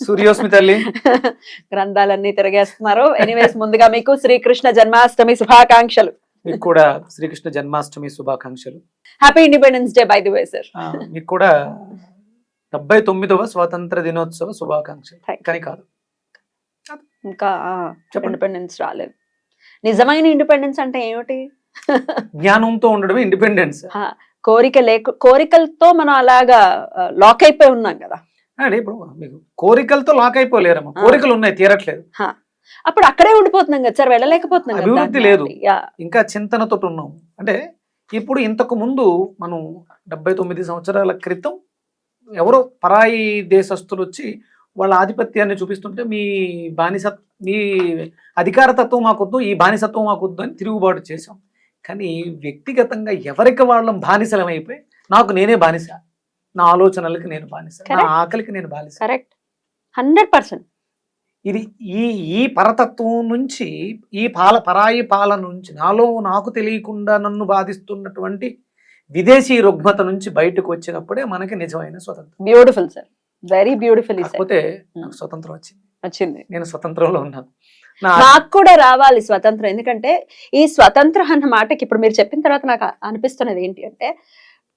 సూర్యోస్మి తల్లి. గ్రంథాలన్నీ తిరిగేస్తున్నారు. ఎనీవేస్ ముందుగా మీకు శ్రీకృష్ణ జన్మాష్టమి శుభాకాంక్షలు. మీకు కూడా శ్రీకృష్ణ జన్మాష్టమి శుభాకాంక్షలు. Happy independence day by the way sir మీకు కూడా డెబ్బై తొమ్మిదవ స్వాతంత్ర దినోత్సవ శుభాకాంక్షలు. కానీ కాదు. ఇంకా. ఇండిపెండెన్స్ రాలేదు. నిజమైన ఇండిపెండెన్స్ అంటే ఏమిటి? జ్ఞానంతో ఉండడమే ఇండిపెండెన్స్ కోరిక లేక కోరికలతో మనం అలాగా లాక్ అయిపోయి ఉన్నాం కదా. అంటే ఇప్పుడు మీకు కోరికలతో లాక్ అయిపోలేరమ్మా. కోరికలు ఉన్నాయి తీరట్లేదు. అప్పుడు అక్కడే ఉండిపోతున్నాం కదా సార్ వెళ్ళలేకపోతున్నాం అభివృద్ధి లేదు. ఇంకా చింతనతో ఉన్నాం. అంటే ఇప్పుడు ఇంతకు ముందు మనం డెబ్బై తొమ్మిది సంవత్సరాల క్రితం ఎవరో పరాయి దేశస్తులు వచ్చి వాళ్ళ ఆధిపత్యాన్ని చూపిస్తుంటే మీ బానిస మీ అధికారతత్వం మాకొద్దు ఈ బానిసత్వం మాకొద్దు అని తిరుగుబాటు చేశాం. కానీ వ్యక్తిగతంగా ఎవరికి వాళ్ళం బానిసలం అయిపోయి నాకు నేనే బానిస. నా ఆలోచనలకి నేను బానిస. నా. ఆకలికి నేను బానిస. కరెక్ట్ హండ్రెడ్ పర్సెంట్ ఇది ఈ ఈ పరతత్వం నుంచి ఈ పాల పరాయి పాలన నుంచి నాలో నాకు తెలియకుండా నన్ను బాధిస్తున్నటువంటి విదేశీ రుగ్మత నుంచి బయటకు వచ్చినప్పుడే మనకి నిజమైన స్వతంత్రం. బ్యూటిఫుల్ సార్ వెరీ బ్యూటిఫుల్ కాకపోతే నాకు స్వతంత్రం వచ్చింది. వచ్చింది. నేను స్వతంత్రంలో ఉన్నాను. నాకు కూడా రావాలి స్వతంత్రం. ఎందుకంటే ఈ స్వతంత్రం అన్న మాటకి ఇప్పుడు మీరు చెప్పిన తర్వాత నాకు అనిపిస్తున్నది ఏంటి అంటే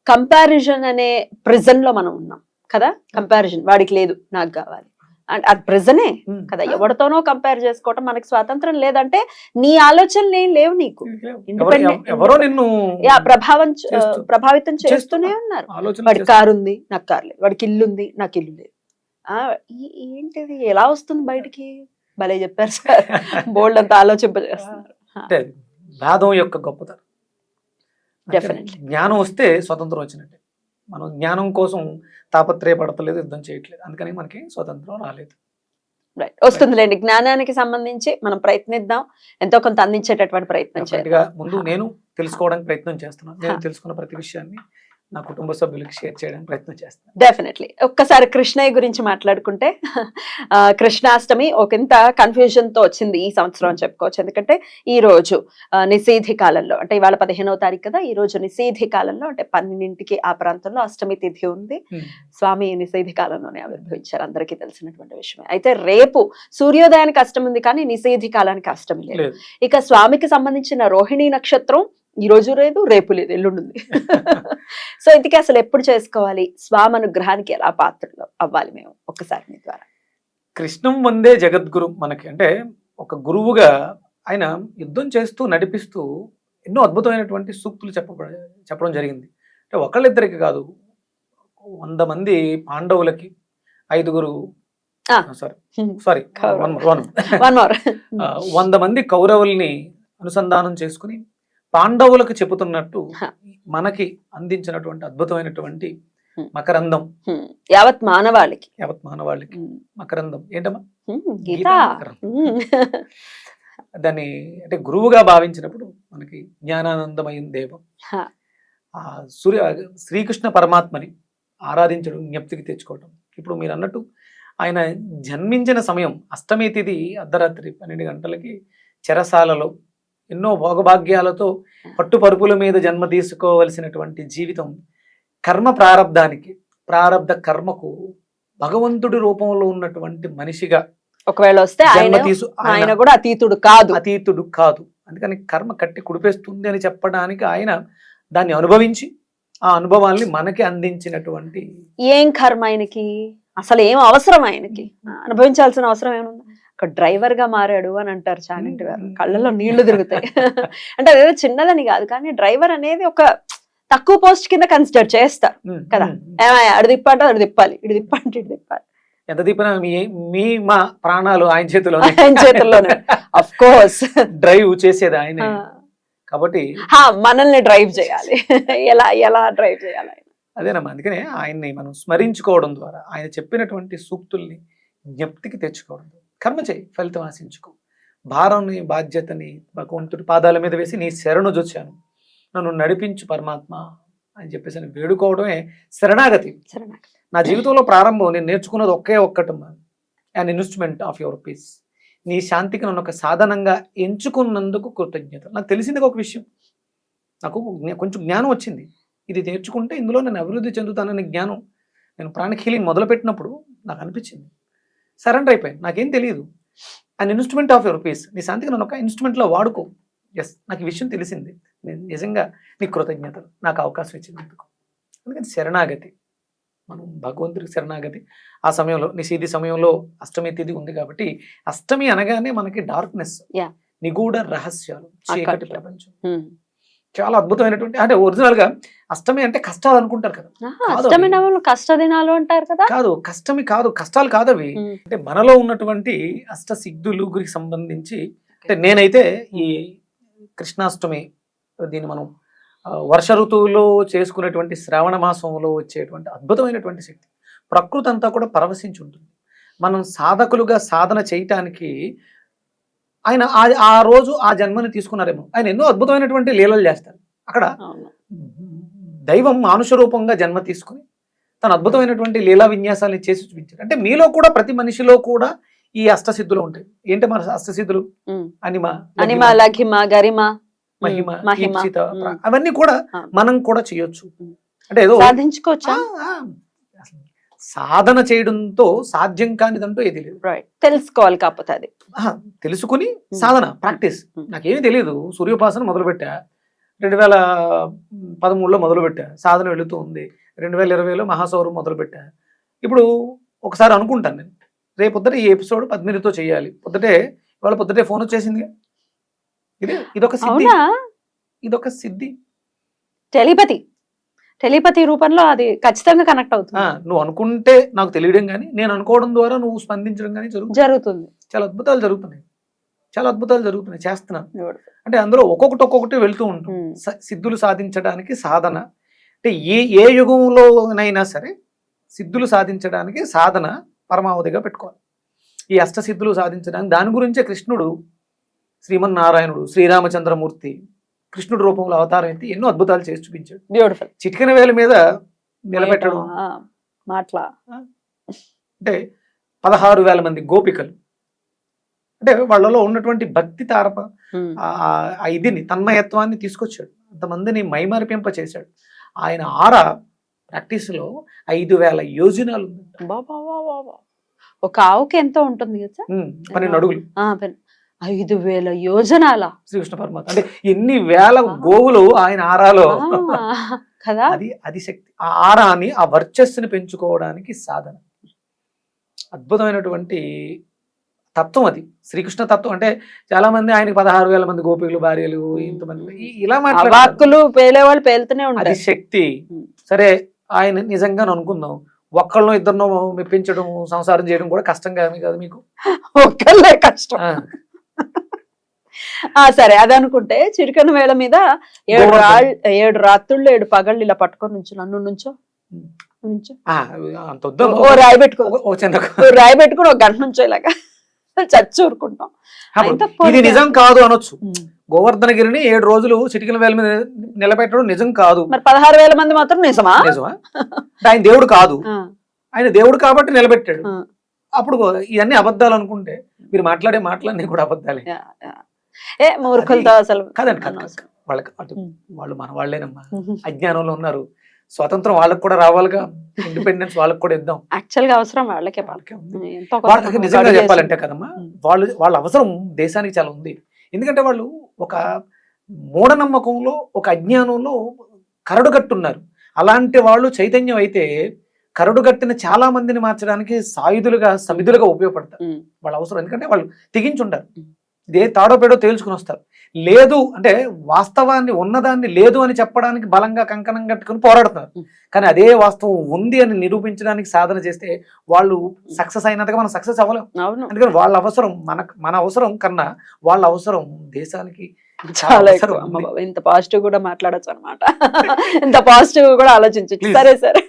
కంపారిజన్ అనే ప్రిజన్లో మనం ఉన్నాం కదా? కంపారిజన్ వాడికి లేదు నాకు కావాలి. అండ్ అది ప్రిజనే ఉమ్, కదా? ఎవరితోనో కంపేర్ చేసుకోవటం మనకి స్వాతంత్రం లేదంటే నీ ఆలోచనలు ఏం లేవు నీకు. ఎవరు- నిన్ను ప్రభావం ప్రభావితం చేస్తూనే. ఉన్నారు. చేస్తూ- కారు ఉంది నాకు కారు లేదు. వాడికి ఇల్లు ఉంది నాకు ఇల్లు లేదు. ఏంటిది? ఎలా వస్తుంది బయటికి? భలే చెప్పారు సార్. బోల్డ్ అంతా ఆలోచింపజేస్తున్నారు యొక్క గొప్పతనం. Definitely. జ్ఞానం వస్తే స్వతంత్రం వచ్చినట్టే. మనం జ్ఞానం కోసం తాపత్రయపడతలేదు యుద్ధం చేయట్లేదు. అందుకని మనకి స్వతంత్రం రాలేదు. రైట్ వస్తుందిలేండి. జ్ఞానానికి సంబంధించి మనం ప్రయత్నిద్దాం. ఎంతో కొంత అందించేటటువంటి ప్రయత్నం గా ముందు నేను తెలుసుకోవడానికి ప్రయత్నం చేస్తున్నాను. నేను తెలుసుకున్న ప్రతి విషయాన్ని నా కుటుంబ సభ్యులకి షేర్ చేయడానికి ప్రయత్నం చేస్తాను. డెఫినెట్లీ ఒక్కసారి కృష్ణయ్య గురించి మాట్లాడుకుంటే ఆ, కృష్ణాష్టమి ఒకంత కన్ఫ్యూజన్తో వచ్చింది ఈ సంవత్సరం అని చెప్పుకోవచ్చు. ఎందుకంటే ఈ రోజు నిషేధి కాలంలో అంటే ఇవాళ పదిహేనవ తారీఖు కదా ఈ రోజు నిషేధి కాలంలో అంటే పన్నెండింటికి ఆ ప్రాంతంలో అష్టమి తిథి ఉంది. స్వామి నిషేధి కాలంలోనే ఆవిర్భవించారు అందరికీ తెలిసినటువంటి విషయమే. అయితే రేపు సూర్యోదయానికి అష్టమి ఉంది కానీ నిషేధి కాలానికి అష్టమి లేదు. లేదు. ఇక స్వామికి సంబంధించిన రోహిణి నక్షత్రం ఈ రోజు లేదు రేపు లేదు ఎల్లుండి సో ఇంతకీ అసలు ఎప్పుడు చేసుకోవాలి? స్వామి అనుగ్రహానికి ఎలా పాత్రలు అవ్వాలి మేము? ఒక్కసారి మీ ద్వారా. కృష్ణం వందే జగద్గురు మనకి అంటే ఒక గురువుగా ఆయన యుద్ధం చేస్తూ నడిపిస్తూ ఎన్నో అద్భుతమైనటువంటి సూక్తులు చెప్పబడ చెప్పడం జరిగింది. అంటే ఒకళ్ళిద్దరికి కాదు వంద మంది పాండవులకి ఐదుగురు. Sorry sorry. One one. One more. ఆ, వంద మంది కౌరవుల్ని అనుసంధానం చేసుకుని పాండవులకు చెబుతున్నట్టు. మనకి అందించినటువంటి అద్భుతమైనటువంటి. మకరందం. యావత్ మానవాళికి. యావత్ మానవాళికి. మకరందం. ఏంటమ్మా? గీతా. దాన్ని అంటే గురువుగా భావించినప్పుడు మనకి జ్ఞానానందమైన దేవం. ఆ సూర్య శ్రీకృష్ణ పరమాత్మని ఆరాధించడం జ్ఞప్తికి తెచ్చుకోవటం. ఇప్పుడు మీరు అన్నట్టు ఆయన జన్మించిన సమయం అష్టమి తిథి అర్ధరాత్రి పన్నెండు గంటలకి చెరసాలలో ఎన్నో భోగభాగ్యాలతో పట్టు పరుపుల మీద జన్మ తీసుకోవలసినటువంటి జీవితం కర్మ ప్రారంధానికి ప్రారంధ కర్మకు భగవంతుడి రూపంలో ఉన్నటువంటి మనిషిగా ఒకవేళ వస్తే ఆయన తీసు ఆయన ఆయన కూడా అతీతుడు కాదు. అతీతుడు కాదు. అందుకని కర్మ కట్టి కుడిపేస్తుంది అని చెప్పడానికి ఆయన దాన్ని అనుభవించి ఆ అనుభవాల్ని మనకి అందించినటువంటి ఏం కర్మ ఆయనకి? అసలు ఏం అవసరం ఆయనకి? అనుభవించాల్సిన అవసరం ఏముంది ఒక డ్రైవర్గా మారాడు అని అంటారు చాగంటి గారు. కళ్ళల్లో నీళ్ళు తిరుగుతాయి. అంటే అదేదో చిన్నదని కాదు కానీ డ్రైవర్ అనేది ఒక తక్కువ పోస్ట్ కింద కన్సిడర్ చేస్తారు కదా. అడు తిప్పంటే అడు తిప్పాలి ఇటు తిప్పంటే ఇటు తిప్పాలి. ఎంత దీపినా మీ మీ మా ప్రాణాలు ఆయన చేతిలో ఆయన చేతుల్లోనే. అఫ్ కోర్స్ డ్రైవ్ చేసేది ఆయన. కాబట్టి మనల్ని డ్రైవ్ చేయాలి. ఎలా ఎలా డ్రైవ్ చేయాలి అదేనమ్మా అందుకనే ఆయన్ని మనం స్మరించుకోవడం ద్వారా ఆయన చెప్పినటువంటి సూక్తుల్ని జ్ఞప్తికి తెచ్చుకోవడం. కర్మ చేయి ఫలితం ఆశించుకో. భారాన్ని బాధ్యతని భగవంతుడి పాదాల మీద వేసి నీ శరణు జొచ్చాను. నన్ను నడిపించు పరమాత్మ అని చెప్పేసి అని వేడుకోవడమే శరణాగతి. నా జీవితంలో ప్రారంభం నేను నేర్చుకున్నది ఒకే ఒక్కటమ్మా an investment of your peace నీ శాంతికి నన్ను ఒక సాధనంగా ఎంచుకున్నందుకు కృతజ్ఞత. నాకు తెలిసింది ఒక విషయం. నాకు కొంచెం జ్ఞానం వచ్చింది. ఇది నేర్చుకుంటే ఇందులో నేను అభివృద్ధి చెందుతాననే జ్ఞానం నేను ప్రాణిక్ హీలింగ్ మొదలుపెట్టినప్పుడు నాకు అనిపించింది. సరెండర్ అయిపోయాను. నాకేం తెలియదు an instrument of your peace నీ శాంతికి నన్ను ఒక ఇన్స్ట్రుమెంట్లో వాడుకో. ఎస్ నాకు ఈ విషయం తెలిసింది. నేను నిజంగా నీ కృతజ్ఞతలు. నాకు అవకాశం ఇచ్చినందుకు. అందుకని శరణాగతి. మనం భగవంతుడికి శరణాగతి. ఆ సమయంలో నిషేధి సమయంలో అష్టమి తిథి ఉంది కాబట్టి అష్టమి అనగానే మనకి డార్క్నెస్. నిగూఢ రహస్యాలు. చీకటి. ప్రపంచం. ఉమ్. చాలా అద్భుతమైనటువంటి అంటే ఒరిజినల్గా అష్టమి అంటే కష్టాలు అనుకుంటారు కదా. అష్టమి కష్ట దినాలు అంటారు కదా. కాదు కష్టమి కాదు కష్టాలు కాదు అవి. అంటే మనలో ఉన్నటువంటి అష్ట సిద్ధులు గురికి సంబంధించి అంటే నేనైతే ఈ కృష్ణాష్టమి దీన్ని మనం వర్ష ఋతువులో చేసుకునేటువంటి శ్రావణ మాసంలో వచ్చేటువంటి అద్భుతమైనటువంటి శక్తి. ప్రకృతి అంతా కూడా పరవశించి ఉంటుంది. మనం సాధకులుగా సాధన చేయటానికి ఆయన ఆ- ఆ రోజు ఆ జన్మని తీసుకున్నారేమో. ఆయన ఎన్నో అద్భుతమైనటువంటి లీలలు చేస్తారు. అక్కడ. దైవం మానుష రూపంగా జన్మ తీసుకుని తన అద్భుతమైనటువంటి లీలా విన్యాసాన్ని చేసి చూపించాడు. అంటే మీలో కూడా ప్రతి మనిషిలో కూడా ఈ అష్టసిద్ధులు ఉంటాయి. ఏంటి మన అష్టసిద్ధులు. అనిమ అనిమ లఘిమ గరిమ మహిమ అవన్నీ కూడా. మనం కూడా చేయొచ్చు. అంటే ఏదో సాధించుకోవచ్చా? సాధన చేయడంతో సాధ్యం కానిదంటూ ఏది లేదు. తెలుసుకోవాలి కాకపోతే అది. తెలుసుకుని ఉమ్. సాధన ప్రాక్టీస్. ఉమ్. నాకేమీ తెలియదు సూర్యోపాసన మొదలుపెట్టా. రెండు వేల పదమూడులో మొదలుపెట్టా. సాధన వెళుతూ ఉంది. రెండు వేల ఇరవైలో మహాసౌరం మొదలుపెట్టా. ఇప్పుడు ఒకసారి అనుకుంటాను నేను. రేపు పొద్దుట ఈ ఎపిసోడ్ పద్మినితో చేయాలి. పొద్దుటే ఇవాళ పొద్దుటే ఫోన్ వచ్చేసింది ఇది ఇదొక సిద్ధి. ఇదొక సిద్ధి. టెలిపతి. టెలిపతి రూపంలో అది ఖచ్చితంగా కనెక్ట్ అవుతుంది. నువ్వు అనుకుంటే నాకు తెలియడం కానీ నేను అనుకోవడం ద్వారా నువ్వు స్పందించడం కానీ జరుగుతుంది. జరుగుతుంది. చాలా అద్భుతాలు జరుగుతున్నాయి. చాలా అద్భుతాలు జరుగుతున్నాయి. చేస్తున్నాను. అంటే అందులో ఒక్కొక్కటి ఒక్కొక్కటి వెళ్తూ ఉంటాం. సిద్ధులు సాధించడానికి సాధన. అంటే ఏ ఏ యుగంలోనైనా సరే సిద్ధులు సాధించడానికి సాధన పరమావధిగా పెట్టుకోవాలి. ఈ అష్ట సిద్ధులు సాధించడానికి దాని గురించే కృష్ణుడు శ్రీమన్నారాయణుడు శ్రీరామచంద్రమూర్తి కృష్ణుడు రూపంలో అవతారం ఎత్తి ఎన్నో అద్భుతాలు చేసి చూపించాడు. బ్యూటిఫుల్ చిటికెన వేల మీద నిలబెట్టడం. మాట్లా. అంటే పదహారు వేల మంది గోపికలు. అంటే వాళ్ళలో ఉన్నటువంటి భక్తి తారప ఇదిని తన్మయత్వాన్ని తీసుకొచ్చాడు. అంతమందిని మైమరిపింప చేశాడు. ఆయన ఆర ప్రాక్టీస్లో ఐదు వేల యోజనాలు. ఒక ఆవుకి ఎంత ఉంటుంది కదా పన్నెండు అడుగులు. ఐదు వేల యోజనాల. శ్రీకృష్ణ పరమాత్మ. అంటే ఎన్ని వేల గోవులు ఆయన ఆరాలో. కదా? అది అది శక్తి. ఆ ఆరాని ఆ వర్చస్సుని పెంచుకోవడానికి సాధన. అద్భుతమైనటువంటి తత్వం అది. శ్రీకృష్ణ తత్వం అంటే చాలా మంది ఆయనకి పదహారు వేల మంది గోపికలు భార్యలు ఇంతమంది. ఇలా మాట్లాడారు అవాక్కులు పేలే వాళ్ళు పేలుతూనే అది ఉంటారు శక్తి. సరే ఆయన నిజంగా అనుకుందాం. ఒక్కళ్ళనో ఇద్దరినో మెప్పించడం సంసారం చేయడం కూడా కష్టం కాదు కదా మీకు. ఒక్కళ్ళే కష్టం. ఆ, సరే అది అనుకుంటే చిరికన వేళ మీద ఏడు. రాళ్ళు ఏడు రాత్రుళ్ళు ఏడు పగళ్ళు ఇలా పట్టుకొని నుంచు నన్ను నుంచో. నుంచో? ఓ రాయి పెట్టుకో. రాయి పెట్టుకుని ఒక గంట నుంచో ఇలాగా చచ్చి ఊరుకుంటాం. ఇది నిజం కాదు అనొచ్చు. గోవర్ధనగిరిని ఏడు రోజులు చిటికల వేల మీద నిలబెట్టడం నిజం కాదు. మరి పదహారు వేల మంది మాత్రం నిజమా? నిజమా? ఆయన దేవుడు కాదు. ఆయన దేవుడు కాబట్టి నిలబెట్టాడు. అప్పుడు ఇవన్నీ అబద్ధాలు అనుకుంటే మీరు మాట్లాడే మాటలన్నీ కూడా అబద్ధాలే. ఏ మూర్ఖులతో అసలు కాదండి కాదు. వాళ్ళకి అటు. వాళ్ళు మన వాళ్ళేనమ్మా. అజ్ఞానంలో ఉన్నారు స్వతంత్రం వాళ్ళకి కూడా రావాలిగా ఇండిపెండెన్స్ వాళ్ళకి కూడా ఇద్దాం యాక్చువల్గా అవసరం వాళ్ళకే. వాళ్ళకే నిజంగా చెప్పాలంటే కదమ్మా. వాళ్ళు వాళ్ళ అవసరం దేశానికి చాలా ఉంది ఎందుకంటే వాళ్ళు ఒక మూఢనమ్మకంలో ఒక అజ్ఞానంలో కరడుగట్టున్నారు అలాంటి వాళ్ళు చైతన్యం అయితే కరడుగట్టిన చాలా మందిని మార్చడానికి సాయుధులుగా సమిధులుగా ఉపయోగపడతారు. వాళ్ళ అవసరం. ఎందుకంటే వాళ్ళు తెగించుంటారు. ఇదే తాడో పేడో తేల్చుకుని వస్తారు. లేదు అంటే వాస్తవాన్ని ఉన్నదాన్ని లేదు అని చెప్పడానికి బలంగా కంకణం కట్టుకుని పోరాడుతున్నారు. కానీ అదే వాస్తవం ఉంది అని నిరూపించడానికి సాధన చేస్తే వాళ్ళు సక్సెస్ అయినంతగా మనం సక్సెస్ అవ్వలేం. అవును. అందుకని వాళ్ళ అవసరం మన మన అవసరం కన్నా వాళ్ళ అవసరం దేశానికి చాలా ఎక్కువ. అమ్మ ఇంత పాజిటివ్ కూడా మాట్లాడొచ్చు అనమాట ఇంత పాజిటివ్ కూడా ఆలోచించచ్చు. సరే సరే.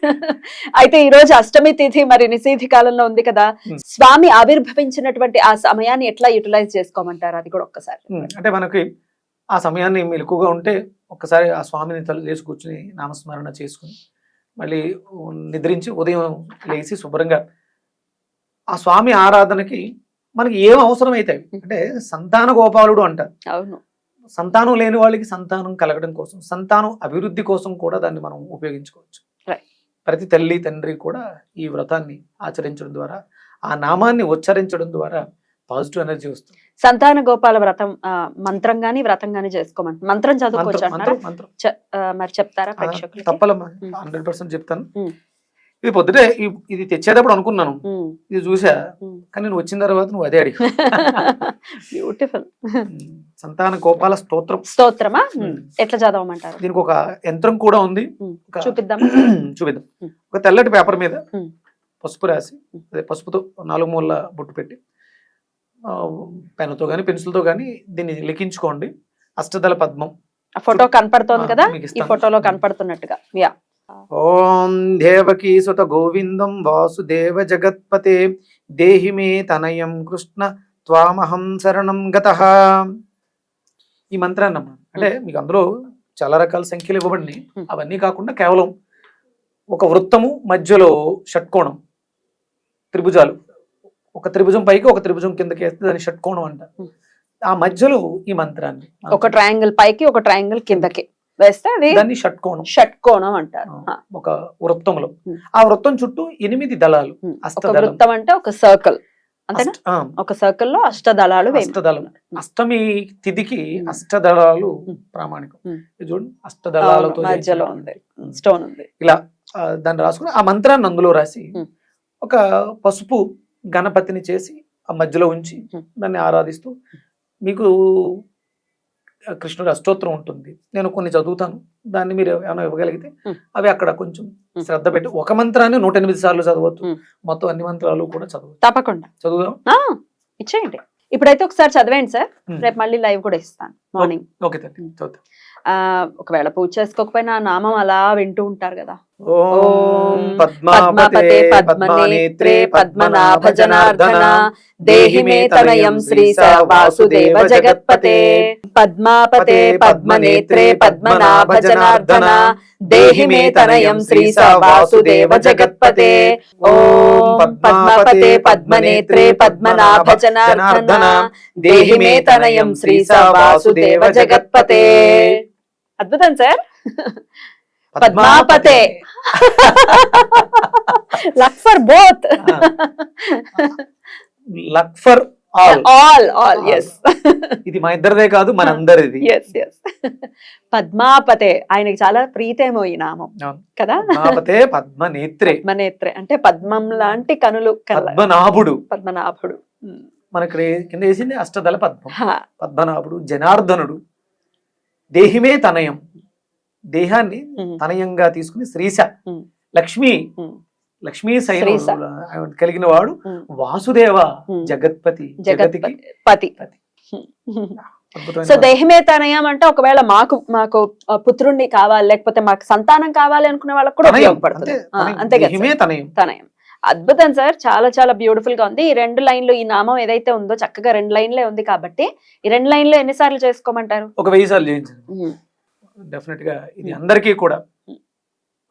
అయితే ఈ రోజు అష్టమి తిథి మరి నిషేధి కాలంలో ఉంది కదా. Hmm. స్వామి ఆవిర్భవించినటువంటి ఆ సమయాన్ని ఎట్లా యుటిలైజ్ చేసుకోమంటారు? అది కూడా ఒక్కసారి. ఉమ్, అంటే మనకి ఆ సమయాన్ని మెలకుగా ఉంటే ఒక్కసారి ఆ స్వామిని తల చేసి కూర్చుని నామస్మరణ చేసుకుని మళ్ళీ నిద్రించి ఉదయం లేచి శుభ్రంగా ఆ స్వామి ఆరాధనకి మనకి ఏం అవసరం అవుతాయి అంటే సంతాన గోపాలుడు అంటారు అవును. సంతానం లేని వాళ్ళకి సంతానం కలగడం కోసం సంతానం అభివృద్ధి కోసం కూడా దాన్ని మనం ఉపయోగించుకోవచ్చు. ప్రతి తల్లి తండ్రి కూడా ఈ వ్రతాన్ని ఆచరించడం ద్వారా ఆ నామాన్ని ఉచ్చరించడం ద్వారా పాజిటివ్ ఎనర్జీ వస్తుంది. సంతాన గోపాల వ్రతం మంత్రం గాని వ్రతం గాని చేసుకోమంట మంత్రం చదువుకోవచ్చు మరి చెప్తారా తప్పలమ్మా. హండ్రెడ్ పర్సెంట్ చెప్తాను. ఇది పొద్దుటే ఇది తెచ్చేటప్పుడు అనుకున్నాను. ఇది చూసా. కానీ నువ్వు వచ్చిన తర్వాత నువ్వు అదే అడిగి బ్యూటిఫుల్ సంతాన గోపాల స్తోత్రం. స్తోత్రమా. ఎట్లా చదవమంటారు? దీనికి ఒక యంత్రం కూడా ఉంది. చూపిద్దాం. ఉమ్. ఒక తెల్లటి పేపర్ మీద. పసుపు రాసి. అదే పసుపుతో నాలుగు మూల బొట్టు పెట్టి పెన్నుతో కానీ పెన్సిల్తో కానీ దీన్ని లిఖించుకోండి. అష్టదళ పద్మం. ఆ ఫోటో కనపడుతోంది కదా? ఈ. ఫోటోలో కనపడుతున్నట్టుగా. యా. ఓం దేవకీ సుత గోవిందం వాసుదేవ జగత్పతే దేహి మే తనయం కృష్ణ త్వామహం శరణం గత. ఈ మంత్రాన్ని అమ్మా అంటే మీకు అందులో చాలా రకాల సంఖ్యలు ఇవ్వబడినాయి Hmm. అవన్నీ కాకుండా కేవలం ఒక వృత్తము మధ్యలో షట్కోణం త్రిభుజాలు. ఒక త్రిభుజం పైకి ఒక త్రిభుజం కిందకి వేస్తే దాన్ని షట్కోణం అంట. ఆ మధ్యలో ఈ మంత్రాన్ని ఒక ట్రయాంగిల్ పైకి ఒక ట్రయాంగిల్ కిందకి. వేస్తే అది దాన్ని షట్కోణం. షట్కోణం అంటారు. ఒక వృత్తంలో. ఆ వృత్తం చుట్టూ ఎనిమిది దళాలు. వృత్తం అంటే ఒక సర్కిల్. ఒక సర్కిల్లో అష్టదళాలు. అష్టదళం. అష్టమి తిథికి. అష్టదళాలు. ప్రామాణికం. చూడండి. అష్టదళాలతో మధ్యలో ఉంది. స్టోన్ ఉంది. ఇలా దాన్ని రాసుకుని ఆ మంత్రాన్ని అందులో రాసి. ఒక పసుపు గణపతిని చేసి ఆ మధ్యలో ఉంచి. దాన్ని ఆరాధిస్తూ మీకు కృష్ణుడి అష్టోత్తరం ఉంటుంది. నేను కొన్ని చదువుతాను. దాన్ని మీరు ఏమైనా ఇవ్వగలిగితే. అవి అక్కడ కొంచెం. శ్రద్ధ పెట్టి ఒక మంత్రాన్ని నూట ఎనిమిది సార్లు చదవచ్చు. మొత్తం అన్ని మంత్రాలు కూడా చదవచ్చు. తప్పకుండా. చదువుదాం? ఇచ్చేయండి. ఇప్పుడైతే ఒకసారి చదివేయండి సార్. రేపు మళ్ళీ లైవ్ కూడా ఇస్తాను. మార్నింగ్ ఓకే ఒకవేళ పూజ చేసుకోకపోయినా నామం అలా వింటూ ఉంటారు కదా. ఓం పద్మాపతే పద్మనేత్రే పద్మనాభ జనార్దన దేహి మే తనయం శ్రీ స వాసుదేవ జగత్పతే. పద్మాపతే పద్మనేత్రే పద్మనాభ జనార్దన దేహి మే తనయం శ్రీ స వాసుదేవ జగత్పతే. ఓం పద్మాపతే పద్మనేత్రే పద్మనాభ జనార్దన దేహి మే తనయం శ్రీ వాసుదేవ జగత్పతే. అద్భుతం sir. పద్మాపతే. Luck for both luck for all all all yes ఇది మా ఇద్దరిదే కాదు మనందరిది. ఎస్ ఎస్ పద్మాపతే ఆయనకి చాలా ప్రీతేమో ఈ నామం. కదా? పద్మాపతే పద్మనేత్రే. పద్మనేత్రే. అంటే పద్మం లాంటి కనులు పద్మనాభుడు. పద్మనాభుడు. మనకి కింద వేసింది అష్టదళ పద్మం. పద్మనాభుడు జనార్దనుడు దేహిమే తనయం. దేహాన్ని తనయంగా తీసుకుని శ్రీశ లక్ష్మి లక్ష్మీ సైన్ శ్రీశ. కలిగిన వాడు. వాసుదేవ. జగత్పతి జగతికి జగత్పతి పతి. సో దేహమే తనయం అంటే ఒకవేళ మాకు మాకు పుత్రుణ్ణి కావాలి లేకపోతే మాకు సంతానం కావాలి అనుకునే వాళ్ళకి కూడా. ఉపయోగపడుతుంది. అంతే? తనయం. తనయం. అద్భుతం సార్ చాలా చాలా బ్యూటిఫుల్గా ఉంది. ఈ రెండు లైన్లు ఈ నామం ఏదైతే ఉందో చక్కగా రెండు లైన్లే ఉంది కాబట్టి ఈ రెండు లైన్లు ఎన్నిసార్లు చేసుకోమంటారు? ఒక వెయ్యి సార్లు చేయించండి డెఫినెట్గా ఇది అందరికీ కూడా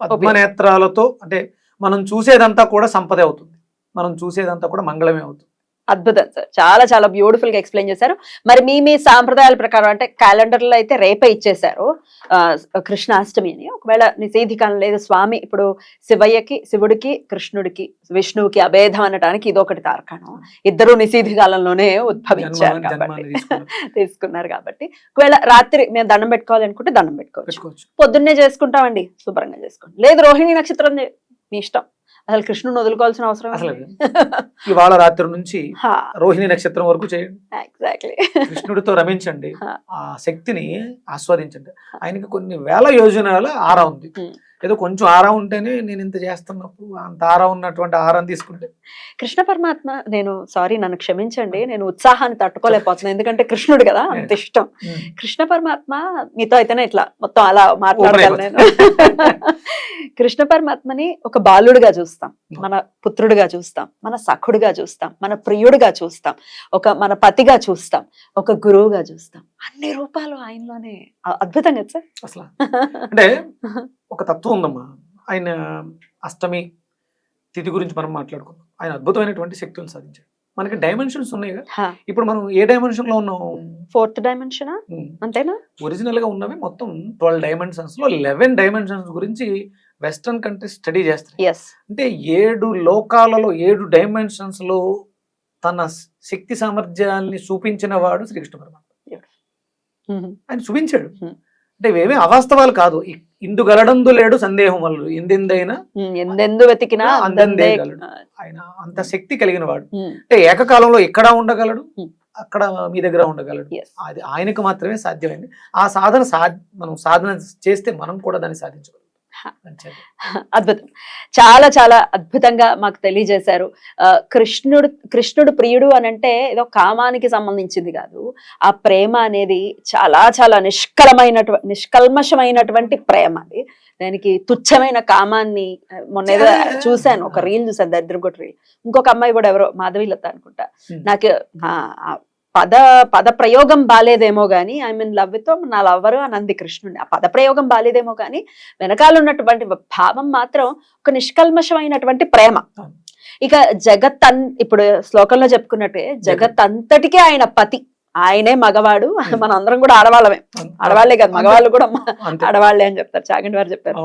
పద్మనేత్రాలతో అంటే మనం చూసేదంతా కూడా సంపద అవుతుంది. మనం చూసేదంతా కూడా మంగళమే అవుతుంది. అద్భుతం సార్. చాలా చాలా బ్యూటిఫుల్గా ఎక్స్ప్లెయిన్ చేశారు. మరి మీ మీ సాంప్రదాయాల ప్రకారం అంటే క్యాలెండర్లో అయితే రేపే ఇచ్చేశారు. ఆ, కృష్ణాష్టమి అని. ఒకవేళ నిషేధి కాలం లేదు స్వామి ఇప్పుడు శివయ్యకి శివుడికి కృష్ణుడికి విష్ణువుకి అభేదం అనడానికి ఇదొకటి తార్కాణం. ఇద్దరు నిషేధి కాలంలోనే ఉద్భవించారు కాబట్టి. తీసుకున్నారు. కాబట్టి. ఒకవేళ రాత్రి మేము దండం పెట్టుకోవాలనుకుంటే దండం పెట్టుకోవచ్చు. పొద్దున్నే చేసుకుంటామండి. శుభ్రంగా చేసుకోండి. లేదు రోహిణి నక్షత్రం మీ ఇష్టం. అసలు కృష్ణుని వదులుకోవాల్సిన అవసరం అసలు ఇవాళ రాత్రి నుంచి రోహిణి నక్షత్రం వరకు చేయండి. ఎగ్జాక్ట్లీ కృష్ణుడితో రమించండి. ఆ శక్తిని ఆస్వాదించండి. ఆయనకి కొన్ని వేల యోజనాల ఆరా ఉంది. ఏదో కొంచెం ఆరా ఉంటేనే నేను ఇంత చేస్తున్నప్పుడు అంత ఆరా ఉన్నటువంటి ఆహారం తీసుకుంటే. కృష్ణ పరమాత్మ నేను సారీ నన్ను క్షమించండి నేను ఉత్సాహాన్ని తట్టుకోలేకపోతున్నాను ఎందుకంటే కృష్ణుడు కదా అంత ఇష్టం. కృష్ణ పరమాత్మ మీతో అయితేనే ఇట్లా మొత్తం అలా మాట్లాడగలను నేను. కృష్ణ పరమాత్మని ఒక బాలుడుగా చూస్తాం మన పుత్రుడిగా చూస్తాం మన సఖుడుగా చూస్తాం మన ప్రియుడిగా చూస్తాం ఒక మన పతిగా చూస్తాం ఒక గురువుగా చూస్తాం. అన్ని రూపాలు ఆయనలోనే. అ- అద్భుతం కదా సార్? అసలు? అంటే ఒక తత్వం ఉందమ్మా. ఆయన అష్టమి తిథి గురించి మనం మాట్లాడుకుందాం. ఆయన అద్భుతమైనటువంటి శక్తులను సాధించాడు. మనకి డైమెన్షన్స్ ఉన్నాయిగా ఇప్పుడు మనం ఏ డైమెన్షన్లో ఉన్నాం? ఫోర్త్ డైమెన్షన్ అంతేనా? ఒరిజినల్గా ఉన్నవి మొత్తం ట్వెల్వ్ డైమెన్షన్స్లో లెవెన్ డైమెన్షన్స్ గురించి వెస్ట్రన్ కంట్రీస్ స్టడీ చేస్తాయి ఎస్ అంటే ఏడు లోకాలలో ఏడు డైమెన్షన్స్లో తన శక్తి సామర్థ్యాల్ని చూపించిన వాడు శ్రీకృష్ణ పరమాత్మ. ఆయన చూపించాడు. అంటే ఇవేమీ అవాస్తవాలు కాదు ఇందు గలడందు లేడు సందేహం వల్ల ఎందెందైనా ఎందెందు వెతికినా అందందే గలడు. ఆయన అంత శక్తి కలిగిన వాడు అంటే ఏకకాలంలో ఎక్కడ ఉండగలడు. అక్కడ మీ దగ్గర ఉండగలడు. అది ఆయనకు మాత్రమే సాధ్యమైంది ఆ సాధన సా మనం సాధన చేస్తే మనం కూడా దాన్ని. మంచిది. అద్భుతం. చాలా చాలా అద్భుతంగా మాకు తెలియజేశారు. ఆ, కృష్ణుడు కృష్ణుడు ప్రియుడు అని అంటే ఏదో కామానికి సంబంధించింది కాదు. ఆ ప్రేమ అనేది చాలా చాలా నిష్కలమైనటువంటి నిష్కల్మషమైనటువంటి ప్రేమ అది. దానికి తుచ్చమైన కామాన్ని మొన్న ఏదో చూశాను ఒక రీల్ చూసాను దరిద్రకొట్టి రీల్. ఇంకొక అమ్మాయి కూడా ఎవరో మాధవీలత అనుకుంటా. Hmm. నాకు పద పద ప్రయోగం బాలేదేమో గానీ ఐ మీన్ లవ్తో నా లవ్వరు అని అంది కృష్ణుడిని. ఆ పద ప్రయోగం బాలేదేమో గానీ వెనకాల ఉన్నటువంటి భావం మాత్రం ఒక నిష్కల్మషమైనటువంటి ప్రేమ. ఇక జగత్ అన్ ఇప్పుడు శ్లోకంలో చెప్పుకున్నట్టే జగత్ అంతటికే ఆయన పతి. ఆయనే మగవాడు మన అందరం కూడా ఆడవాళ్ళమే. ఆడవాళ్ళే కాదు మగవాళ్ళు కూడా ఆడవాళ్ళే అని చెప్తారు. చాగంటి వారు చెప్పారు.